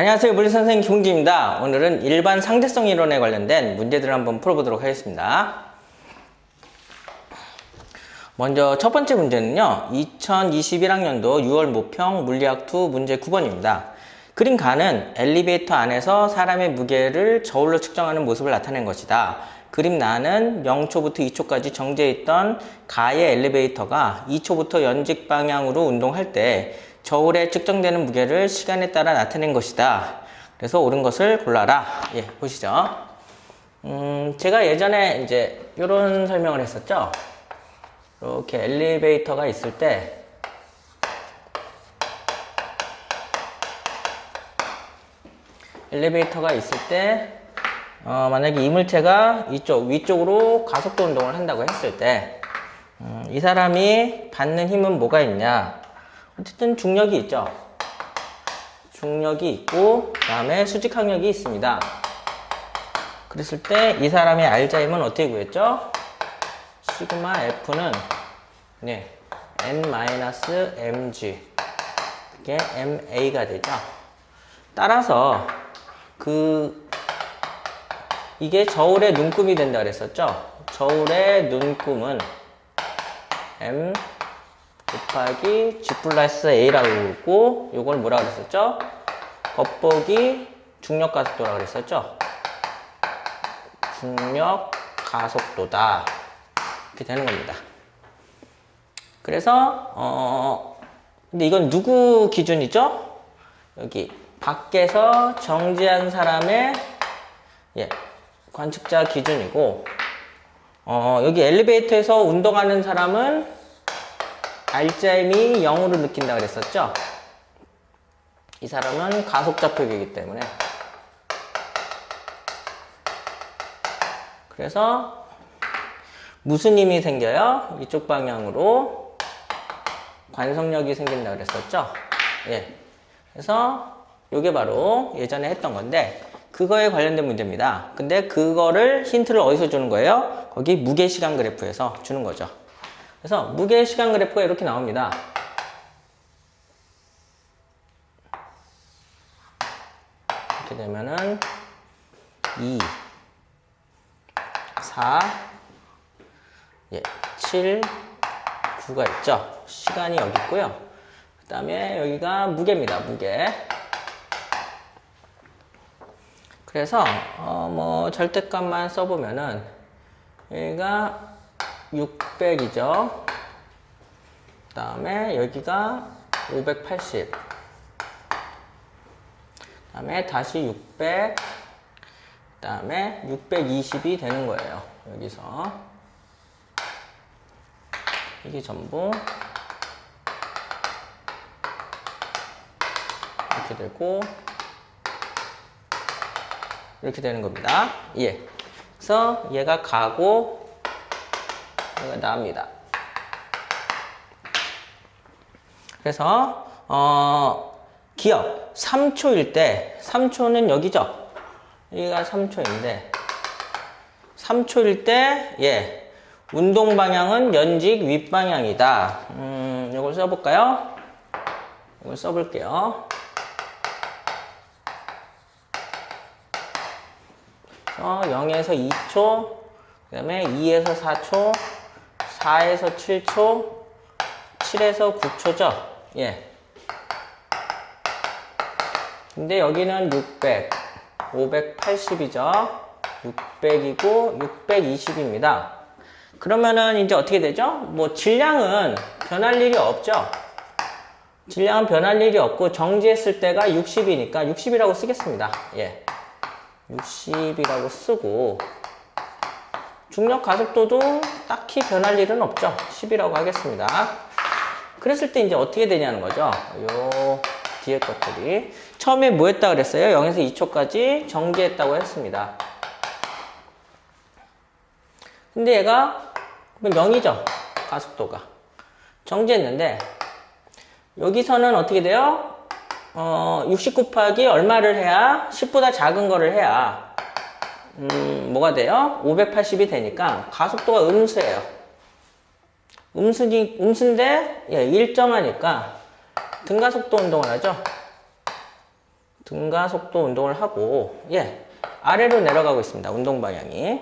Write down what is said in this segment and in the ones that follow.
안녕하세요. 물리선생님 김웅기입니다. 오늘은 일반 상대성 이론에 관련된 문제들을 한번 풀어보도록 하겠습니다. 먼저 첫 번째 문제는요. 2021학년도 6월 모평 물리학 2 문제 9번입니다. 그림 가는 엘리베이터 안에서 사람의 무게를 저울로 측정하는 모습을 나타낸 것이다. 그림 나는 0초부터 2초까지 정지해 있던 가의 엘리베이터가 2초부터 연직 방향으로 운동할 때 저울에 측정되는 무게를 시간에 따라 나타낸 것이다. 그래서 옳은 것을 골라라. 예, 보시죠. 음, 제가 예전에 이제 이런 설명을 했었죠. 이렇게 엘리베이터가 있을 때 엘리베이터가 있을 때 어, 만약에 이물체가 이쪽 위쪽으로 가속도 운동을 한다고 했을 때, 음, 이 사람이 받는 힘은 뭐가 있냐? 어쨌든 중력이 있죠. 중력이 있고, 그 다음에 수직항력이 있습니다. 그랬을 때 이 사람의 알자 힘은 어떻게 구했죠? 시그마 F는 네, n-mg 그게 ma가 되죠. 따라서 그 이게 저울의 눈금이 된다 그랬었죠? 저울의 눈금은 m 곱하기 g 플러스 a라고 그랬고 요걸 뭐라 그랬었죠? 겉보기 중력 가속도라고 그랬었죠? 중력 가속도다 이렇게 되는 겁니다. 그래서 어 근데 이건 누구 기준이죠? 여기 밖에서 정지한 사람의 예, 관측자 기준이고 어, 여기 엘리베이터에서 운동하는 사람은 알자임이 0으로 느낀다 그랬었죠? 이 사람은 가속좌표기이기 때문에 그래서 무슨 힘이 생겨요? 이쪽 방향으로 관성력이 생긴다 그랬었죠? 예. 그래서 이게 바로 예전에 했던 건데 그거에 관련된 문제입니다. 근데 그거를 힌트를 어디서 주는 거예요? 거기 무게시간 그래프에서 주는 거죠. 그래서 무게 시간 그래프가 이렇게 나옵니다. 이렇게 되면은 2, 4, 예, 7, 9가 있죠. 시간이 여기 있고요. 그 다음에 여기가 무게입니다. 무게. 그래서 어, 뭐 절대값만 써보면은 여기가 600이죠. 그 다음에 여기가 580. 그 다음에 다시 600. 그 다음에 620이 되는 거예요. 여기서. 이게 전부 이렇게 되고 이렇게 되는 겁니다. 예. 그래서 얘가 가고 얘가 나옵니다. 그래서 어 기억 3초일 때 3초는 여기죠. 여기가 3초인데 3초일 때 예. 운동 방향은 연직 윗방향이다. 음, 이걸 써볼까요? 이걸 써볼게요. 어, 0에서 2초, 그 다음에 2에서 4초, 4에서 7초, 7에서 9초죠? 예. 근데 여기는 600, 580이죠? 600이고 620입니다. 그러면은 이제 어떻게 되죠? 뭐 질량은 변할 일이 없죠? 질량은 변할 일이 없고 정지했을 때가 60이니까 60이라고 쓰겠습니다. 예. 60이라고 쓰고 중력 가속도도 딱히 변할 일은 없죠. 10이라고 하겠습니다. 그랬을 때 이제 어떻게 되냐는 거죠. 요 뒤에 것들이 처음에 뭐 했다 그랬어요? 0에서 2초까지 정지했다고 했습니다. 근데 얘가 0이죠. 가속도가. 정지했는데 여기서는 어떻게 돼요? 어, 60 곱하기 얼마를 해야 10보다 작은 거를 해야 음, 뭐가 돼요? 580이 되니까 가속도가 음수예요. 음수니 음수인데 예, 일정하니까 등가속도 운동을 하죠. 등가 속도 운동을 하고 예 아래로 내려가고 있습니다. 운동 방향이.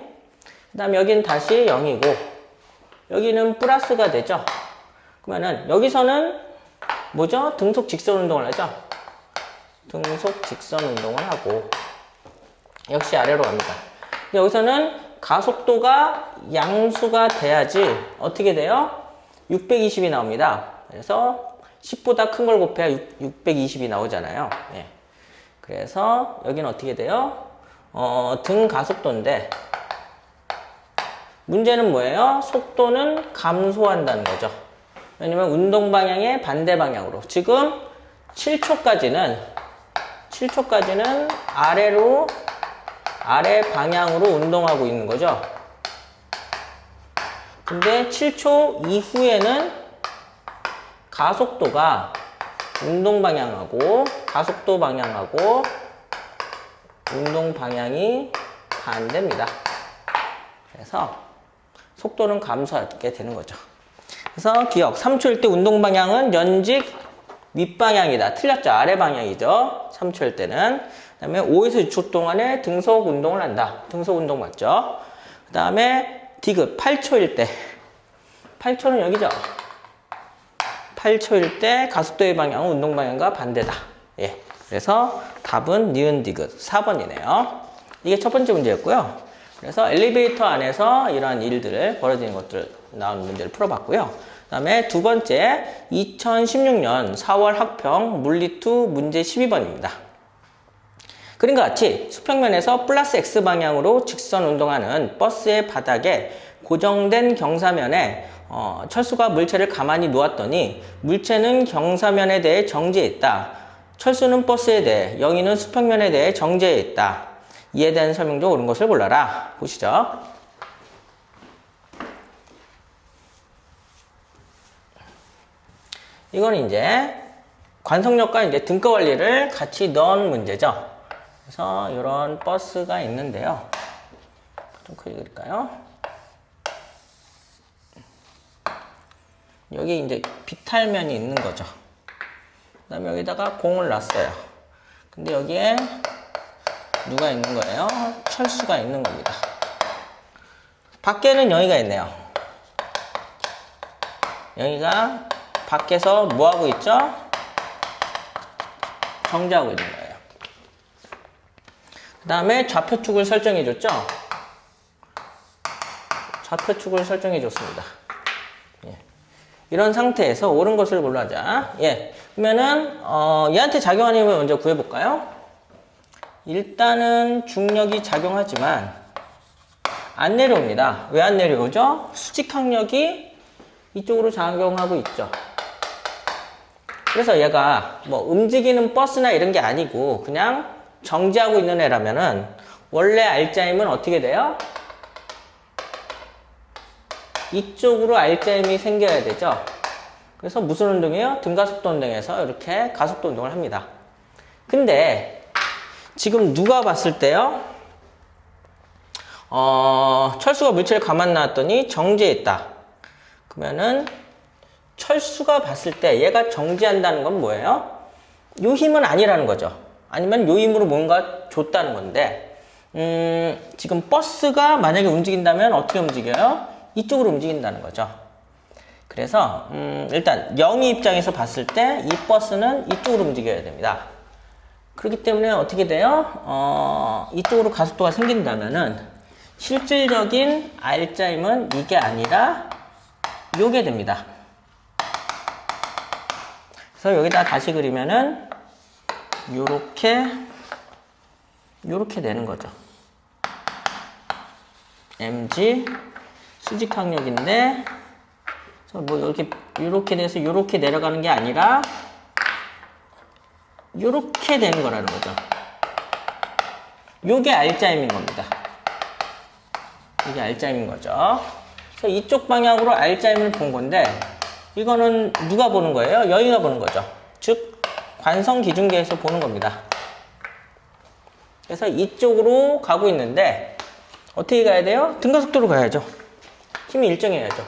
그 다음 여기는 다시 0이고 여기는 플러스가 되죠. 그러면은 여기서는 뭐죠? 등속 직선 운동을 하죠. 등속 직선 운동을 하고 역시 아래로 갑니다. 근데 여기서는 가속도가 양수가 돼야지 어떻게 돼요? 620이 나옵니다. 그래서 10보다 큰 걸 곱해야 6, 620이 나오잖아요. 예. 그래서 여기는 어떻게 돼요? 어, 등 가속도인데 문제는 뭐예요? 속도는 감소한다는 거죠. 왜냐면 운동 방향의 반대 방향으로 지금 7초까지는 7초까지는 아래로 아래 방향으로 운동하고 있는 거죠. 근데 7초 이후에는 가속도가 운동 방향하고 가속도 방향하고 운동 방향이 반대입니다. 그래서 속도는 감소하게 되는 거죠. 그래서 기억 3초일 때 운동 방향은 연직 윗방향이다. 틀렸죠? 아래 방향이죠. 3초일 때는. 그 다음에 5에서 6초 동안에 등속 운동을 한다. 등속 운동 맞죠? 그 다음에 디귿 8초일 때. 8초는 여기죠? 8초일 때 가속도의 방향은 운동 방향과 반대다. 예. 그래서 답은 니은 디귿 4번이네요. 이게 첫 번째 문제였고요. 그래서 엘리베이터 안에서 이러한 일들을 벌어지는 것들 나온 문제를 풀어봤고요. 그 다음에 두 번째 2016년 4월 학평 물리2 문제 12번입니다. 그림 과 같이 수평면에서 플러스 X 방향으로 직선 운동하는 버스의 바닥에 고정된 경사면에 어, 철수가 물체를 가만히 놓았더니 물체는 경사면에 대해 정지해 있다. 철수는 버스에 대해, 영희는 수평면에 대해 정지해 있다. 이에 대한 설명 중 옳은 것을 골라라. 보시죠. 이건 이제 관성력과 이제 등가 관리를 같이 넣은 문제죠. 그래서 이런 버스가 있는데요. 좀 크게 그릴까요? 여기 이제 비탈면이 있는 거죠. 그 다음에 여기다가 공을 놨어요. 근데 여기에 누가 있는 거예요? 철수가 있는 겁니다. 밖에는 영희가 있네요. 영희가 밖에서 뭐 하고 있죠? 정지하고 있는 거예요. 그 다음에 좌표축을 설정해 줬죠? 좌표축을 설정해 줬습니다. 예. 이런 상태에서 옳은 것을 골라자. 예. 그러면은, 어, 얘한테 작용하는 힘을 먼저 구해볼까요? 일단은 중력이 작용하지만, 안 내려옵니다. 왜 안 내려오죠? 수직항력이 이쪽으로 작용하고 있죠. 그래서 얘가 뭐 움직이는 버스나 이런 게 아니고 그냥 정지하고 있는 애라면은 원래 알짜임은 어떻게 돼요? 이쪽으로 알짜임이 생겨야 되죠. 그래서 무슨 운동이에요? 등가속도 운동에서 이렇게 가속도 운동을 합니다. 근데 지금 누가 봤을 때요? 어, 철수가 물체를 가만 놨더니 정지했다. 그러면은 철수가 봤을 때 얘가 정지한다는 건 뭐예요? 요 힘은 아니라는 거죠. 아니면 요 힘으로 뭔가 줬다는 건데, 음, 지금 버스가 만약에 움직인다면 어떻게 움직여요? 이쪽으로 움직인다는 거죠. 그래서, 음, 일단 영희 입장에서 봤을 때 이 버스는 이쪽으로 움직여야 됩니다. 그렇기 때문에 어떻게 돼요? 어, 이쪽으로 가속도가 생긴다면은 실질적인 R자임은 이게 아니라 요게 됩니다. 그래서 여기다 다시 그리면은 요렇게 요렇게 되는 거죠. mg 수직 항력인데 그래서 뭐 이렇게 요렇게 돼서 요렇게 내려가는 게 아니라 요렇게 되는 거라는 거죠. 요게 R자임인 겁니다. 이게 R자임인 거죠. 그래서 이쪽 방향으로 R자임을 본 건데 이거는 누가 보는 거예요? 여기가 보는 거죠. 즉 관성 기준계에서 보는 겁니다. 그래서 이쪽으로 가고 있는데 어떻게 가야 돼요? 등가속도로 가야죠. 힘이 일정해야죠.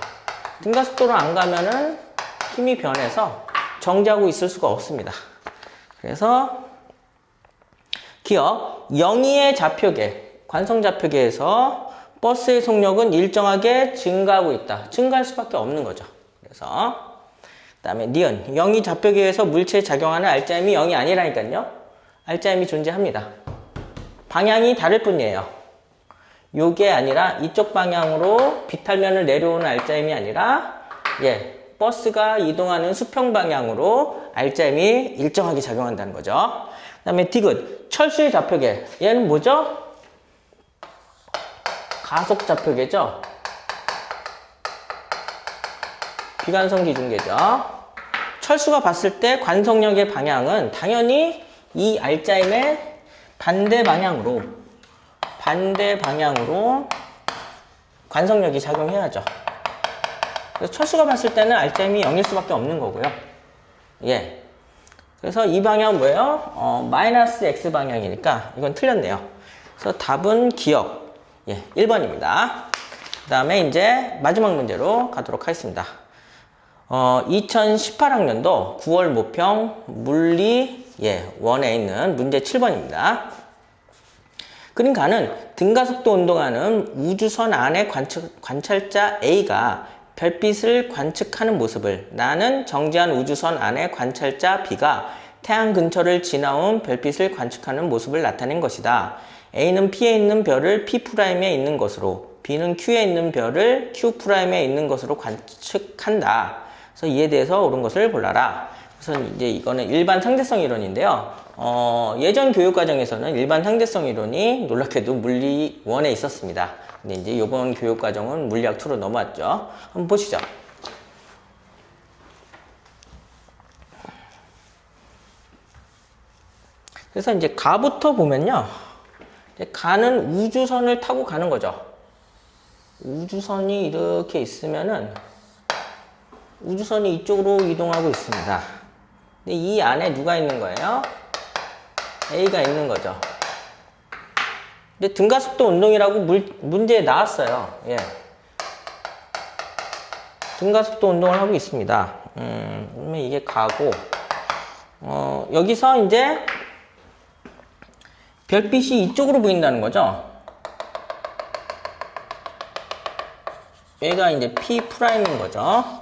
등가속도로 안 가면은 힘이 변해서 정지하고 있을 수가 없습니다. 그래서 기억, 영희의 좌표계, 관성 좌표계에서 버스의 속력은 일정하게 증가하고 있다. 증가할 수밖에 없는 거죠. 그래서 그 다음에 니은, 영희 좌표계에서 물체에 작용하는 알짜임이 0이 아니라니까요. 알짜임이 존재합니다. 방향이 다를 뿐이에요. 요게 아니라 이쪽 방향으로 비탈면을 내려오는 알짜임이 아니라 예, 버스가 이동하는 수평 방향으로 알짜임이 일정하게 작용한다는 거죠. 그 다음에 디귿, 철수의 좌표계. 얘는 뭐죠? 가속 좌표계죠? 비관성 기준계죠. 철수가 봤을 때 관성력의 방향은 당연히 이 알짜임의 반대 방향으로 반대 방향으로 관성력이 작용해야죠. 그래서 철수가 봤을 때는 알짜임이 0일 수밖에 없는 거고요. 예. 그래서 이 방향은 뭐예요? 어, 마이너스 x 방향이니까 이건 틀렸네요. 그래서 답은 기억. 예, 1번입니다. 그 다음에 이제 마지막 문제로 가도록 하겠습니다. 어, 2018학년도 9월 모평 물리 예, 원에 있는 문제 7번입니다. 그러니까는 등가속도 운동하는 우주선 안의 관찰, 관찰자 A가 별빛을 관측하는 모습을 나는 정지한 우주선 안의 관찰자 B가 태양 근처를 지나온 별빛을 관측하는 모습을 나타낸 것이다. A는 P에 있는 별을 P'에 있는 것으로 B는 Q에 있는 별을 Q'에 있는 것으로 관측한다. 그래서 이에 대해서 옳은 것을 골라라. 그래서 이제 이거는 일반 상대성 이론인데요. 어, 예전 교육 과정에서는 일반 상대성 이론이 놀랍게도 물리 1에 있었습니다. 근데 이제 이번 교육 과정은 물리학 2로 넘어왔죠. 한번 보시죠. 그래서 이제 가부터 보면요. 가는 우주선을 타고 가는 거죠. 우주선이 이렇게 있으면은 우주선이 이쪽으로 이동하고 있습니다. 근데 이 안에 누가 있는 거예요? A가 있는 거죠. 근데 등가속도 운동이라고 물, 문제에 나왔어요. 예. 등가속도 운동을 하고 있습니다. 음, 그러면 이게 가고, 어, 여기서 이제 별빛이 이쪽으로 보인다는 거죠. 얘가 이제 P'인 거죠.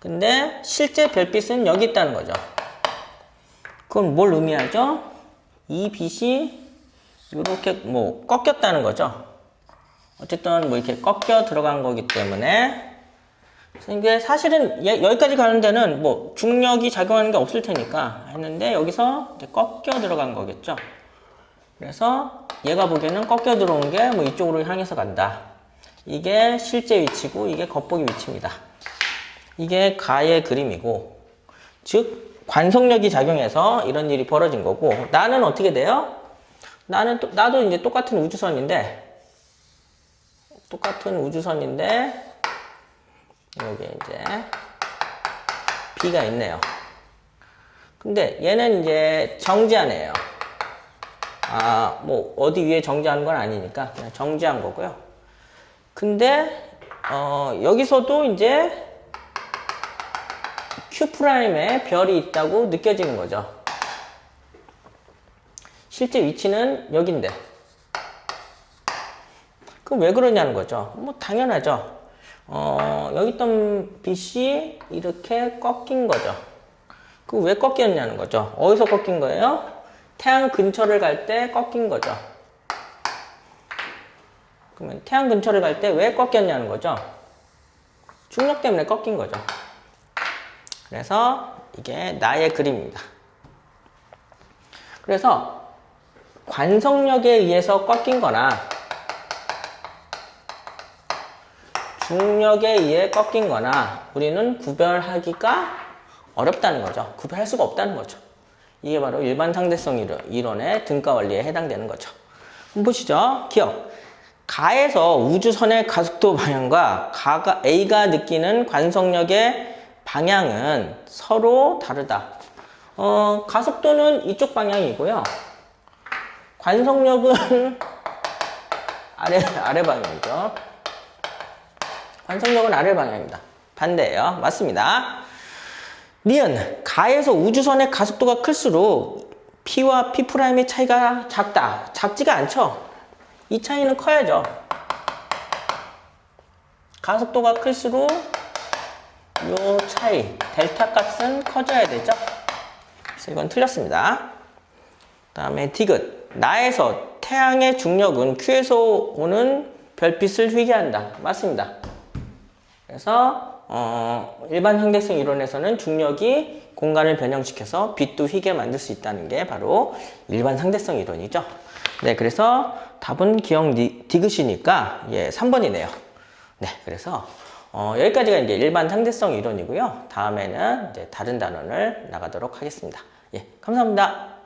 근데 실제 별빛은 여기 있다는 거죠. 그건 뭘 의미하죠? 이 빛이 이렇게 뭐 꺾였다는 거죠. 어쨌든 뭐 이렇게 꺾여 들어간 거기 때문에 이게 사실은 얘- 여기까지 가는 데는 뭐 중력이 작용하는 게 없을 테니까 했는데 여기서 꺾여 들어간 거겠죠. 그래서 얘가 보기에는 꺾여 들어온 게 뭐 이쪽으로 향해서 간다. 이게 실제 위치고 이게 겉보기 위치입니다. 이게 가의 그림이고 즉 관성력이 작용해서 이런 일이 벌어진 거고 나는 어떻게 돼요? 나는 또, 나도 이제 똑같은 우주선인데 똑같은 우주선인데 여기 이제 B가 있네요. 근데 얘는 이제 정지하네요. 아, 뭐 어디 위에 정지하는 건 아니니까 그냥 정지한 거고요. 근데 어, 여기서도 이제 Q'에 별이 있다고 느껴지는 거죠. 실제 위치는 여긴데. 그럼 왜 그러냐는 거죠. 뭐 당연하죠. 어, 여기 있던 빛이 이렇게 꺾인 거죠. 그 왜 꺾였냐는 거죠. 어디서 꺾인 거예요? 태양 근처를 갈 때 꺾인 거죠. 그러면 태양 근처를 갈 때 왜 꺾였냐는 거죠. 중력 때문에 꺾인 거죠. 그래서 이게 나의 그림입니다. 그래서 관성력에 의해서 꺾인 거나 중력에 의해 꺾인 거나 우리는 구별하기가 어렵다는 거죠. 구별할 수가 없다는 거죠. 이게 바로 일반 상대성 이론, 이론의 등가 원리에 해당되는 거죠. 보시죠. 기억. 가에서 우주선의 가속도 방향과 가가, A가 느끼는 관성력의 방향은 서로 다르다. 어, 가속도는 이쪽 방향이고요. 관성력은 아래, 아래 방향이죠. 관성력은 아래 방향입니다. 반대예요. 맞습니다. 니은, 가에서 우주선의 가속도가 클수록 P와 P'의 차이가 작다. 작지가 않죠? 이 차이는 커야죠. 가속도가 클수록 요 차이, 델타 값은 커져야 되죠? 그래서 이건 틀렸습니다. 다음에 디귿. 나에서 태양의 중력은 Q에서 오는 별빛을 휘게 한다. 맞습니다. 그래서 어, 일반 상대성 이론에서는 중력이 공간을 변형시켜서 빛도 휘게 만들 수 있다는 게 바로 일반 상대성 이론이죠. 네, 그래서 답은 기억 니- 디귿이니까 예, 3번이네요. 네, 그래서 어, 여기까지가 이제 일반 상대성 이론이고요. 다음에는 이제 다른 단원을 나가도록 하겠습니다. 예, 감사합니다.